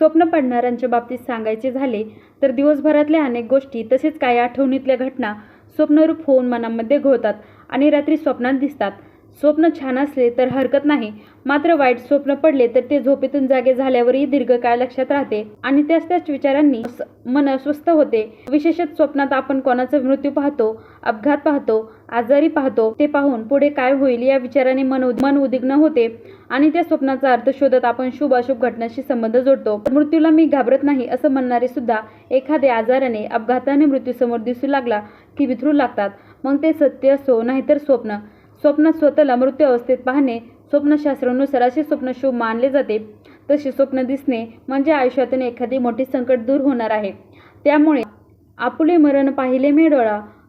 स्वप्न पडणाऱ्यांच्या बाबतीत सांगायचे झाले तर दिवसभरातल्या अनेक गोष्टी तसेच काही आठवणीतल्या घटना स्वप्नरूप होऊन मनामध्ये घोळतात आणि रात्री स्वप्नात दिसतात. स्वप्न छान असले तर हरकत नाही. मात्र वाईट स्वप्न पडले तर ते झोपेतून जागे झाल्यावरही दीर्घकाळ लक्षात राहते आणि त्याच त्याच विचारांनी मन अस्वस्थ होते. विशेषत स्वप्नात आपण कोणाचा मृत्यू पाहतो अपघात पाहतो आजारी पाहतो ते पाहून पुढे काय होईल या विचाराने मन उद- मन उद्विग्न होते आणि त्या स्वप्नाचा अर्थ शोधत आपण शुभ अशुभ घटनाशी संबंध जोडतो. मृत्यूला मी घाबरत नाही असं म्हणणारे सुद्धा एखाद्या आजाराने अपघाताने मृत्यूसमोर दिसू लागला की विथरू लागतात. मग ते सत्य असो नाहीतर स्वप्न. स्वप्नात स्वतःला मृत्यू अवस्थेत पाहणे स्वप्नशास्त्रानुसार असे स्वप्न शुभ मानले जाते. तसे स्वप्न दिसणे म्हणजे आयुष्यातून एखादी मोठी संकट दूर होणार आहे. त्यामुळे आपुले मरण पाहिले मी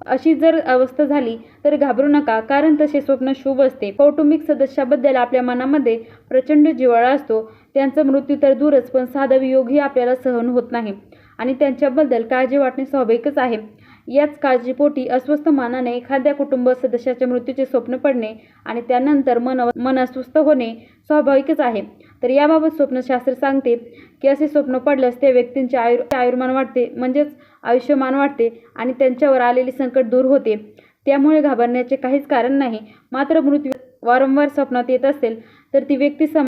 अशी जर अवस्था झाली तर घाबरू नका कारण तसे स्वप्न शुभ असते. कौटुंबिक सदस्याबद्दल आपल्या मनामध्ये प्रचंड जिव्हाळा असतो. त्यांचा मृत्यू तर दूरच पण साधा वियोगही आपल्याला सहन होत नाही. आणि त्यांच्याबद्दल काळजी वाटणे स्वाभाविकच आहे. याच काळजीपोटी अस्वस्थ मानाने एखाद्या कुटुंब सदस्याच्या मृत्यूचे स्वप्न पडणे आणि त्यानंतर मन मन अस्वस्थ होणे स्वाभाविकच आहे. तर याबाबत स्वप्नशास्त्र सांगते की असे स्वप्न पडल्यास त्या व्यक्तींचे आयुर आयुर्मान वाढते म्हणजेच आयुष्यमान वाढते आणि त्यांच्यावर आलेले संकट दूर होते. त्यामुळे घाबरण्याचे काहीच कारण नाही. मात्र मृत्यू वारंवार स्वप्नात येत असेल तर ती व्यक्ती सम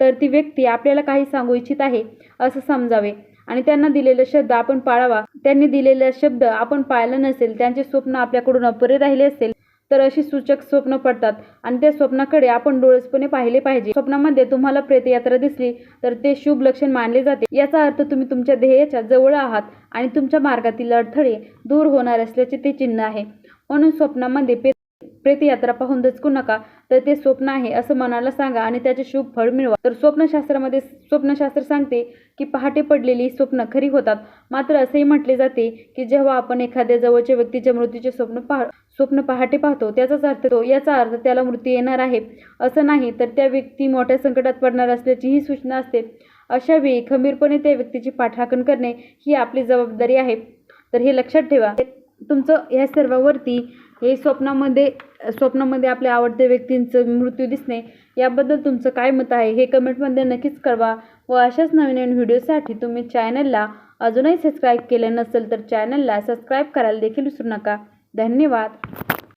तर ती व्यक्ती आपल्याला काही सांगू इच्छित आहे असं समजावे. आणि त्यांना दिलेला शब्द आपण पाळावा. त्यांनी दिलेला शब्द आपण पाळला नसेल त्यांचे स्वप्न आपल्याकडून अपरे राहिले असेल तर अशी सूचक स्वप्न पडतात. आणि त्या स्वप्नाकडे आपण डोळसपणे पाहिले पाहिजे. स्वप्नामध्ये तुम्हाला प्रेतयात्रा दिसली तर ते शुभ लक्षण मानले जाते. याचा अर्थ तुम्ही तुमच्या ध्येयाच्या जवळ आहात आणि तुमच्या मार्गातील अडथळे दूर होणार असल्याचे ते चिन्ह आहे. म्हणून स्वप्नामध्ये प्रेतयात्रा पाहून दचकू नका तर ते स्वप्न आहे असं मनाला सांगा आणि त्याचे शुभ फळ मिळवा. तर स्वप्नशास्त्रामध्ये स्वप्नशास्त्र सांगते की पहाटे पडलेली स्वप्न खरी होतात. मात्र असेही म्हटले जाते की जेव्हा आपण एखाद्या जवळच्या व्यक्तीच्या मृत्यूचे स्वप्न पाह स्वप्न पहाटे पाहतो त्याचाच अर्थ तो याचा अर्थ त्याला मृत्यू येणार आहे. असं नाही तर त्या व्यक्ती मोठ्या संकटात पडणार असल्याचीही सूचना असते. अशा वेळी खंबीरपणे त्या व्यक्तीची पाठराखण करणे ही आपली जबाबदारी आहे. तर हे लक्षात ठेवा. तुमचं ह्या सर्वावरती हे स्वप्नामध्ये स्वप्नामध्ये आपल्या आवडत्या व्यक्तींचं मृत्यू दिसणे याबद्दल तुमचं काय मत आहे हे कमेंटमध्ये नक्कीच कळवा व अशाच नवीन नवीन व्हिडिओसाठी तुम्ही चॅनलला अजूनही सबस्क्राईब केलं नसेल तर चॅनलला सबस्क्राईब करायला देखील विसरू नका. धन्यवाद.